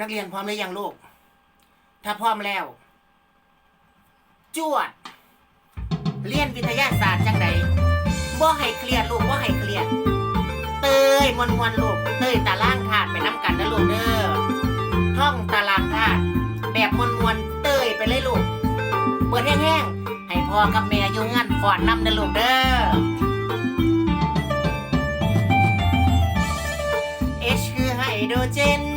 นักเรียนพร้อมหรือยังลูก ถ้าพร้อมแล้ว จวด เรียนวิทยาศาสตร์จังใดบ่ให้เครียดลูกบ่ให้เครียด เตยมวนมวนลูก เตยตารางธาตุไปน้ำกันนะลูกเด้อ ท่องตารางธาตุแบบมวนมวนเตยไปเลยลูก เปิดแห้งๆ ให้พ่อกับแม่อยู่งานฟอดนนำนะลูกเด้อ H คือไฮโดรเจน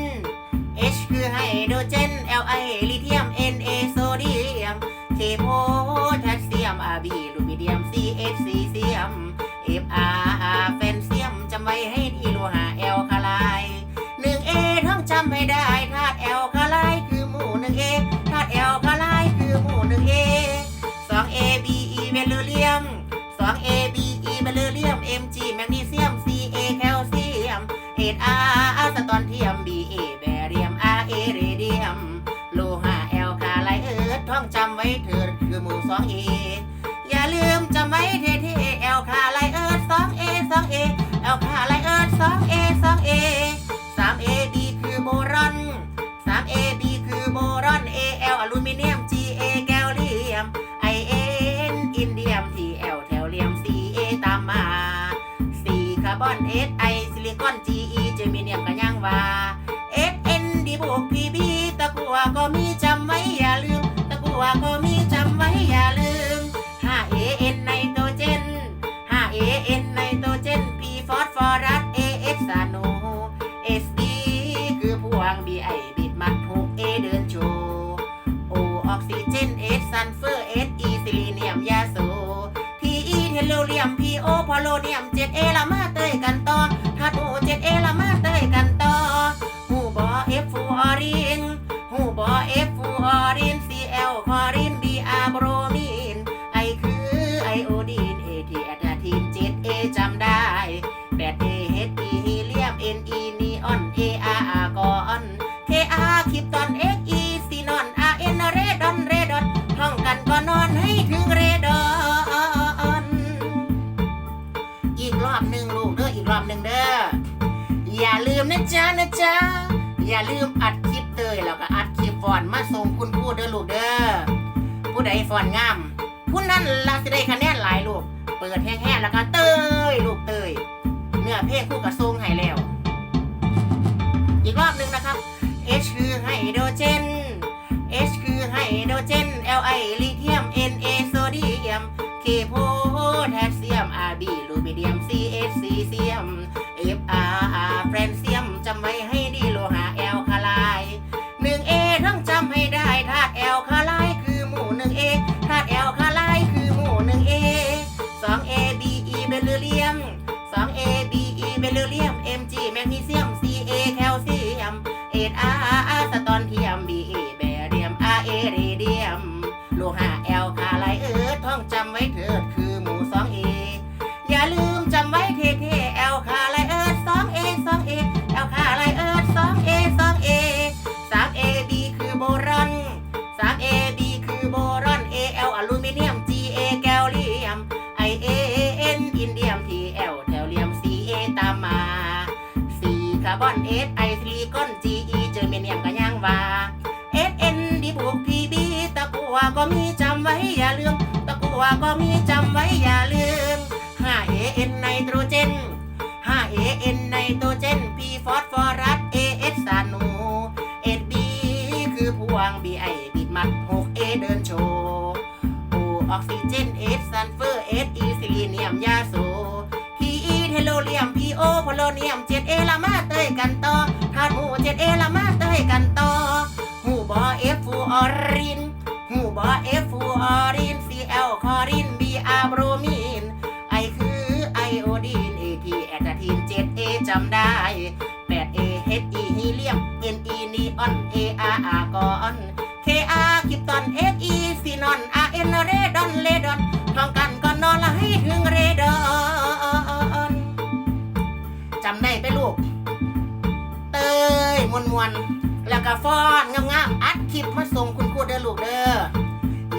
H คือไฮโดรเจน L I ลิเธียม N A โซเดียม K โพแทสเซียม R B ลูบิเดียม C H ซีเซียม F R R แฟนเซียมจำไว้ให้ดีโลหะ L คาไลหนึ่ง A ท่องจำให้ได้ธาตุ L คาไลคือหมู่หนึ่ง A ธาตุ L คาไลคือหมู่หนึ่ง A สอง A B E เบลูเลียมสอง A B E เบลูเลียม M G แมกนีเซียม C A แคลเซียมเอทอาร์สตอนเทียม B สอง A ออย่าลืมจำไว้เท่ๆ L คาไลเอิร์สอง A สอง A L คาไลเอิร์สอง A สอง A สาม A B คือโบรอนสาม A B คือโบรอน A L อลูมิเนียม G A แกลเลียม I N อินเดียม T L แถวเลียม C A ตามมา C คาร์บอน S I ซิลิคอน G E เจมิเนียมกันยังว่า โอออกซิเจนเอซัลเฟอร์ S E ซิลิเนียมยาโซ P E เทโลเรียมพีโอพอโลเนียมเจ็ดเอละมาเตยกัน อย่าลืมนะจ๊ะนะจ๊ะอย่าลืมอัดคลิปเตยแล้วก็อัดคลิปฟอนมาส่งคุณครูเด้อลูกเด้อผู้ใดฟอนงามผู้นั้นลาสิได้คะแนนหลายลูกเปิดแห้งๆแล้วก็เตยลูกเตยเนื้อเพลงคู่กับทรงให้แล้ว อีกรอบหนึ่งนะครับ H คือไฮโดรเจน H คือไฮโดรเจน L I ลิเธียม N A โซเดียม K โพแทสเซียม R B ลูบิเดียม C H ซีเซียม S I ซิลิคอน G E เจอเมเนียมก็ยังว่า S N ดีบวก P B ตะกัวก็มีจำไว้อย่าลืม ตะกัวก็มีจำไว้อย่าลืม 5 A N ไนโตรเจน 5 A N ไนโตรเจน P ฟอสฟอรัส A S สานู S B คือพวง B I บิดมัด 6 A เดินโชว์ O ออกซิเจน S ซัลเฟอร์ S E ซิลิเนียมยาโซ P E เทโลเรียม P O โพโลเนียม7 A ละมาเตยกันต่อธาตุหมู่7 A ละมาเตยกันต่อหูบอ F ฟูออรินหูบอ F ฟูออริน C L คอริน B R โบรมีน I คือไอโอดีน A T แอตาทีน7 A จำได้8 A H E ฮีเลียม N E นีออน A R R กอน K R คริปตอน S E ซีนอน R N เรดอนเรดอน วนแล้วก็ฟ้อนงามๆ อัดคลิปมาส่งคุณครูเด้อลูกเด้อ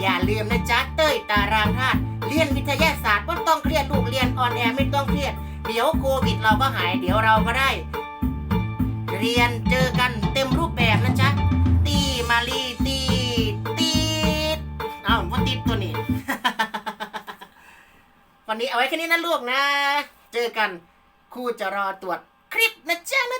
อย่าลืมนะจ๊ะเต้ยตารางธาตุเรียนวิทยาศาสตร์ไม่ต้องเครียดลูกเรียนออนแอร์ไม่ต้องเครียด เดี๋ยวโควิดเราก็หายเดี๋ยวเราก็ได้ เรียนเจอกันเต็มรูปแบบนะจ๊ะ ตีมาลีตีตีเอาว่าติดตัวนี้ วันนี้เอาไว้แค่นี้นะลูกนะ เจอกันครูจะรอตรวจคลิปนะจ๊ะ